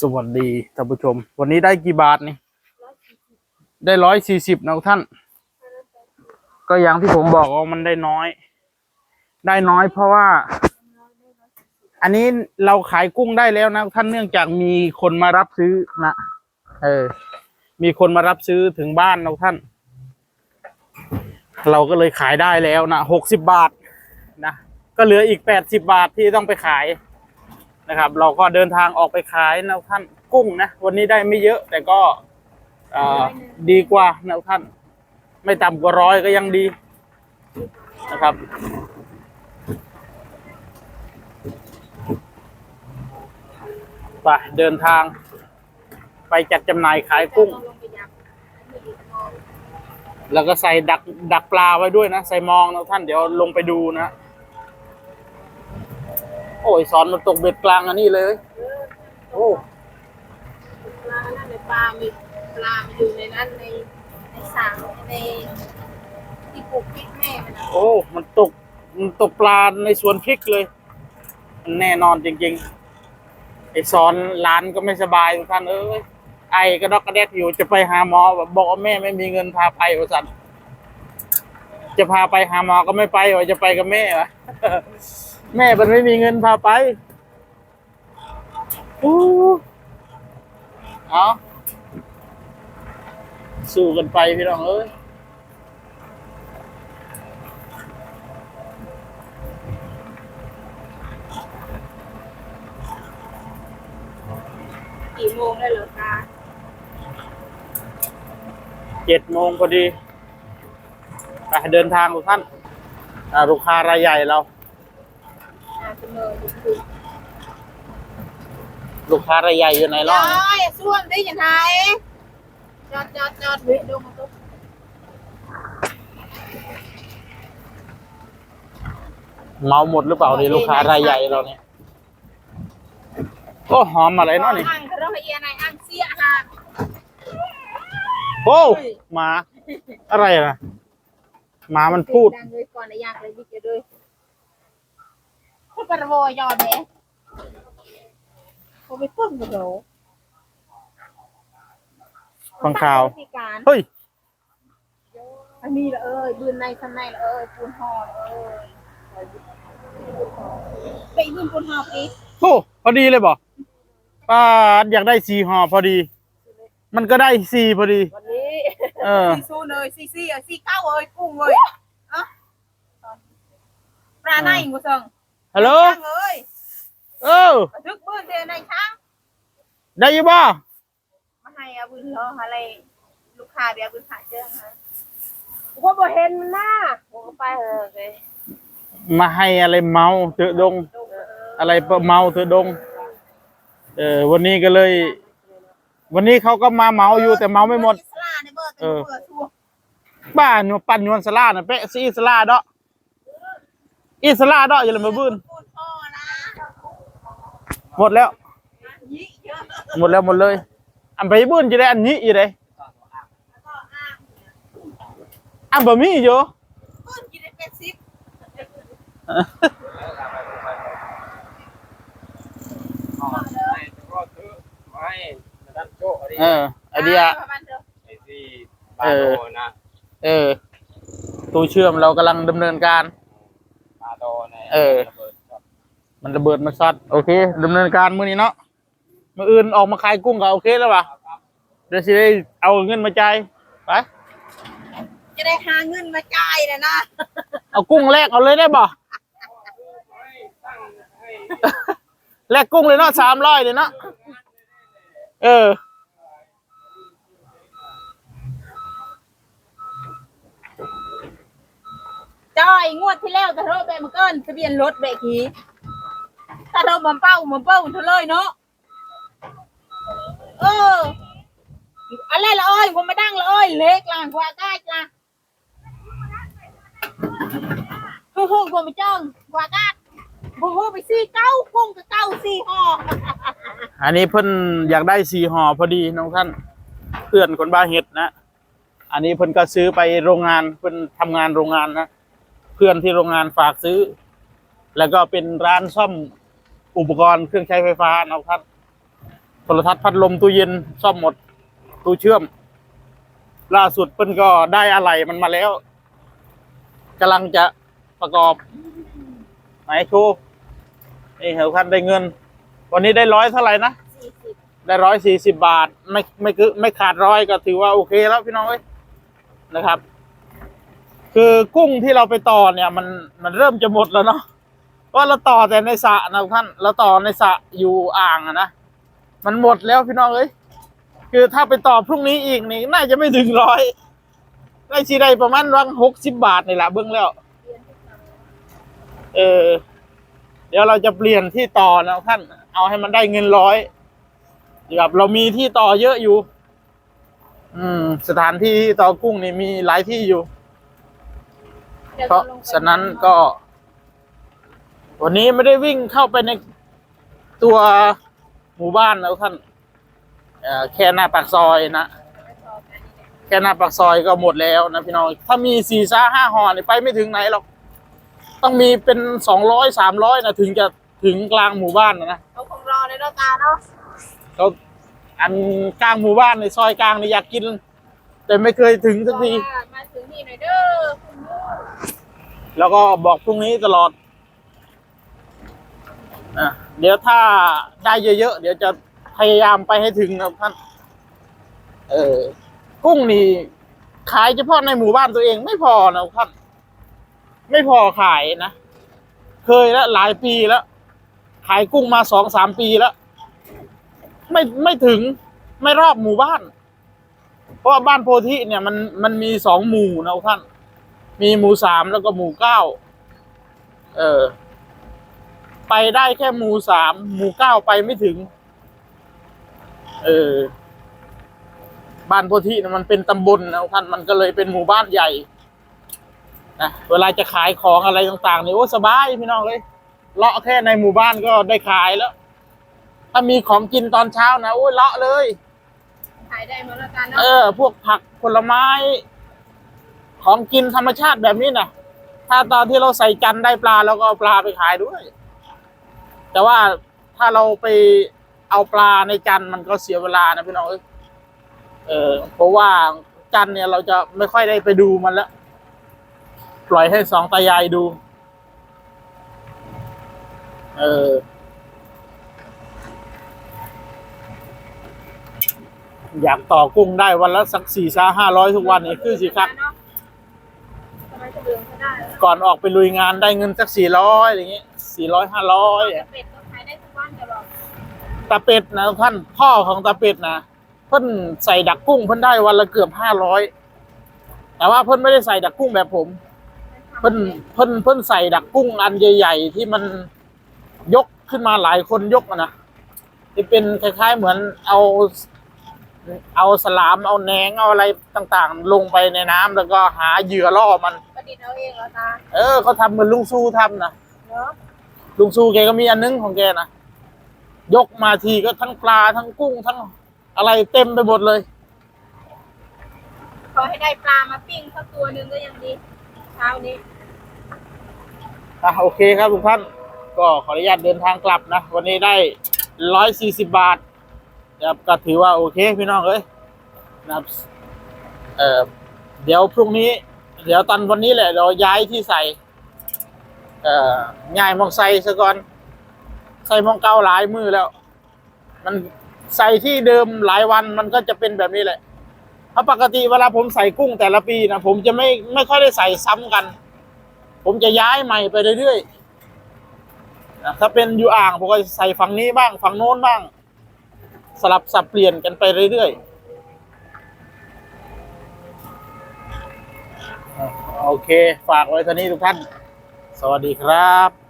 สวัสดีท่านผู้ชม วันนี้ได้กี่บาทนี่ ได้ร้อยสี่สิบนะท่าน ก็อย่างที่ผมบอกว่ามันได้น้อย ได้น้อยเพราะว่า อันนี้เราขายกุ้งได้แล้วนะท่านเนื่องจากมีคนมารับซื้อนะเออ มีคนมารับซื้อถึงบ้านนะท่าน เราก็เลยขายได้แล้วนะหกสิบบาทนะก็เหลืออีกแปดสิบาทที่ต้องไปขาย นะครับ เราก็เดินทางออกไปขายนะท่านกุ้งนะวันนี้ได้ไม่เยอะ แต่ก็ดีกว่านะท่าน ไม่ต่ำกว่าร้อยก็ยังดีนะครับไปเดินทาง ไปจัดจำหน่ายขายกุ้ง แล้วก็ใส่ดักดักปลาไว้ด้วยนะ ใส่มองนะท่านเดี๋ยวลงไปดูนะ อ้ยสอนมันตกเบ็ดกลางอันนี้เลย โอ้ปลาในปลามีปลามันอยู่ในนั้นในในสางในที่ปลูกพริกแม่มันนะโอ้ มันตกมันตกปลาในสวนพริกเลย มันแน่นอนจริงๆไอ้สอนร้านก็ไม่สบายทุกท่านเอ้ยไอกระดอกกระแดกอยู่จะไปหาหมอบอกว่าแม่ไม่มีเงินพาไปว่าสันจะพาไปหาหมอก็ไม่ไปว่าจะไปกับแม่วะ แม่มันไม่มีเงินพาไปอู้เอาสู้กันไปพี่น้องเอ้ยกี่โมงได้เหรอคะเจ็ดโมงพอดีไปเดินทางทุกท่านอ่าลูกค้ารายใหญ่เราอา จจะเมื่อดูคือลูกค้ารายใหญ่อยู่ไหนจล่ะอยส่วนได้ยังไงจอดจอดจอดเว้ยดูมาตุ๊กเมาหมดหรือเปล่านี่ลูกค้ารายใหญ่เราเนี่ย ก็หอมอะไรเนาะนี่อ่างเขาเรียกว่าเอียนไหนอ่างเสียฮะโอ้หมา อะไรนะหมามันพูดดังเลยก่อนนะยากเลยดิเกด้วยพูดกระโวยยอดเนี่ยเขาไปเพิ่มกระโดดฟังข่าวพิการเฮ้ยอันนี้ละเอ้ยบืนในข้างในละเอ้ยปูนห่อละเอ้ยไปบืนปูนห่อปีโอ้พอดีเลยบ่ป้าดอยากได้สี่ห่อพอดี มันก็ได้สี่พอดีวันนี้เออซีซูเลยซีซีอะซีเก้าเอ้ยกุ้งเลยอะปลาในกูสั่ง ฮัลโหลช่างเอ้ยเออทึกบืนเดียวในช่างได้อยี่บ่มาให้อาบืนรออะไรลูกค้าเบียร์บืนขาเจ้าฮะกูก็บ่เห็นมันน่ะกูก็ไปเถอะเลยมาให้อะไรเมาเถอะดงดูเอออะไรเมาเถอะดง เออวันนี้ก็เลย วันนี้เขาก็มาเมาอยู่แต่เมาไม่หมดอิสลาในเบอร์เป็นเบอร์ทั่วบ้านอยู่ปั่นยวนสลาน่ะเป๊ะซีอิสลาเดาะ อิสลาเดาะอย่าลืมมาบื้นปูนห่อนะหมดแล้วยี่เยอะหมดแล้วหมดเลย อันไปบื้นจะได้อันนี้อยู่เลยแล้วก็อ่างอันบะมี่อยู่ปืนกินได้เป็นสิบไม่ก็ซื้อไม่ดันโจ้อะไรเออไอเดียประมาณเถอะไอ้ที่บาโดนะเออ ตู้เชื่อมเรากำลังดำเนินการ บาโดในเออ ระเบิดครับมันระเบิดมาซัดโอเคดำเนินการมื้อนี้เนาะมื้ออื่นออกมาขายกุ้งก็โอเคแล้วป่ะเดี๋ยวสิได้เอาเงินมาจ่ายไปจะได้หาเงินมาจ่ายนะนะเอากุ้งแลกเอาเลยได้บ่แลกกุ้งเลยเนาะสามร้อยเลยเนาะเออ จ่ายงวดที่แล้วแต่เธอไปมาเกินทะเบียนรถเบรกทีถ้าเธอมาเป้ามาเป้าเธอเลยเนาะเอออะไรละอ้อยผมไม่ดังละอ้อยเล็กล่างกว่าใกล้ล่ะฮู้ฮู้ผมไปจ้องกว่ากัดผมฮู้ไปซี่เก้าพุ่งกับเก้าซี่ห่ออันนี้เพิ่นอยากได้สี่ห่อพอดีน้องท่านเพื่อนคนบ้าเห็ดนะ อันนี้เพิ่นก็ซื้อไปโรงงานเพิ่นทำงานโรงงานนะ เพื่อนที่โรงงานฝากซื้อ แล้วก็เป็นร้านซ่อมอุปกรณ์เครื่องใช้ไฟฟ้าน้องท่านโทรทัศน์พัดลมตู้เย็นซ่อมหมดตู้เชื่อม ล่าสุดเพิ่นก็ได้อะไรมันมาแล้วกำลังจะประกอบไหนโชว์นี่เหวคันได้เงิน วันนี้ได้ร้อยเท่าไหร่นะสี่สิบได้ร้อยสี่สิบาท ไม่ไม่คือไม่ขาดร้อยก็ถือว่าโอเคแล้วพี่น้องเอ้ยนะครับ คือกุ้งที่เราไปต่อเนี่ยมันมันเริ่มจะหมดแล้วเนาะเพราเราต่อแต่ในสระนะท่านเราต่อในสระอยู่อ่างอะนะมันหมดแล้วพี่น้องเอ้ยคือถ้าไปต่อพรุ่งนี้อีกนี่น่าจะไม่ถึงร้อยได้ชีได้ประมาณรังหกสิบบาทนี่แหละเบื้องแล้วเออเดี๋ยวเราจะเปลี่ยนที่ต่อนะท่าน เอาให้มันได้เงินร้อยแบบเรามีที่ต่อเยอะอยู่ อืม สถานที่ต่อกุ้งนี่มีหลายที่อยู่ เพราะจลงไปฉะนั้นก็ วันนี้ไม่ได้วิ่งเข้าไปในตัวหมู่บ้านแล้วท่านเอ่อแค่หน้าปากซอยนะแค่หน้าปากซอยก็หมดแล้วนะพี่น้องถ้ามีสี่ซ่าห้าห่อนี่ไปไม่ถึงไหนหรอกต้องมีเป็นสองร้อยสามร้อยนะถึงจะถึงกลางหมู่บ้านนะนะเขาคงรอในรถตาเนาะเขาอันกลางหมู่บ้านในซอยกลางนี่อยากกิน แต่ไม่เคยถึงสักทีบอกว่ามาถึงนี่หน่อยเด้อคุณลูกแล้วก็บอกพรุ่งนี้ตลอดอะเดี๋ยวถ้าได้เยอะๆ เดี๋ยวจะพยายามไปให้ถึงนะครับท่าน เออ กุ้งนี่ขายเฉพาะในหมู่บ้านตัวเองไม่พอนะครับท่าน ไม่พอขายนะ เคยแล้วหลายปีแล้ว ขายกุ้งมาสองสามปีแล้ว ไม่ไม่ถึงไม่รอบหมู่บ้าน เพราะบ้านโพธิเนี่ยมันมันมีสองหมู่นะท่าน มีหมู่สามแล้วก็หมู่เก้าเออ ไปได้แค่หมู่สามหมู่เก้าไปไม่ถึง เออ บ้านโพธินะมันเป็นตำบลนะท่านมันก็เลยเป็นหมู่บ้านใหญ่นะเวลาจะขายของอะไรต่างๆนี่โอ้สบายพี่น้องเลยเลาะแค่ในหมู่บ้านก็ได้ขายแล้ว ถ้ามีของกินตอนเช้านะโอ้ยเลาะเลย ขายได้เหมดแล้วกันเอเนาะอพวกผักผลไม้ ของกินธรรมชาติแบบนี้นะถ้าตอนที่เราใส่จันได้ปลาเราก็เอาปลาไปขายด้วย แต่ว่าถ้าเราไปเอาปลาในจันมันก็เสียเวลานะพี่น้องเอ้ยเออเพราะว่าจันเนี่ยเราจะไม่ค่อยได้ไปดูมันแล้วปล่อยให้สองตายายดู เออ อยากต่อกุ้งได้วันละสักสี่ซาห้าร้อยทุกวันนี่คือสิครับเนาะทำไมจะเดือนก็ได้แล้วก่อนออกไปลุยงานได้เงินสักสี่ร้อยอย่างเงี้ยสี่ร้อยห้าร้อยเป็ดก็ขายได้ทุกวันตลอดตาเป็ดนะท่านพ่อของตาเป็ดนะเพิ่นใส่ดักกุ้งเพิ่นได้วันละเกือบห้าร้อยแต่ว่าเพิ่นไม่ได้ใส่ดักกุ้งแบบผม เพิ่นเพิ่นเพิ่นใส่ดักกุ้งอันใหญ่ ๆ ที่มันยกขึ้นมาหลายคนยกอะนะที่เป็นคล้าย ๆ เหมือนเอา เอาสลามเอาแหนงเอาอะไรต่างๆ ลงไปในน้ำแล้วก็หาเหยื่อล่อมันประดิษฐ์เอาเองเหรอตาเออเขาทำเหมือนลุงสู้ทำนะเนาะลุงสู้แกก็มีอันนึงของแกนะยกมาทีก็ทั้งปลาทั้งกุ้งทั้งอะไรเต็มไปหมดเลยขอให้ได้ปลามาปิ้งสักตัวหนึ่งก็ยังดีเช้านี้อะโอเคครับทุกท่าน ก็ขออนุญาตเดินทางกลับนะ วันนี้ได้ร้อยสี่สิบบาท นะครับก็ถือว่าโอเคพี่น้องเอ้ยนะครับเอ่อเดี๋ยวพรุ่งนี้ เดี๋ยวตอนวันนี้แหละ เราย้ายที่ใส่เอ่อง่ายมองใส่ซะก่อนใส่มองเก้าหลายมือแล้ว มันใส่ที่เดิมหลายวันมันก็จะเป็นแบบนี้แหละเพราะปกติเวลาผมใส่กุ้งแต่ละปีนะผมจะไม่ไม่ค่อยได้ใส่ซ้ำกัน ผมจะย้ายใหม่ไปเรื่อยๆนะถ้าเป็นอยู่อ่างผมก็ใส่ฝั่งนี้บ้างฝั่งโน้นบ้าง สลับสับเปลี่ยนกันไปเรื่อยๆ โอเค ฝากไว้เท่านี้ทุกท่าน สวัสดีครับ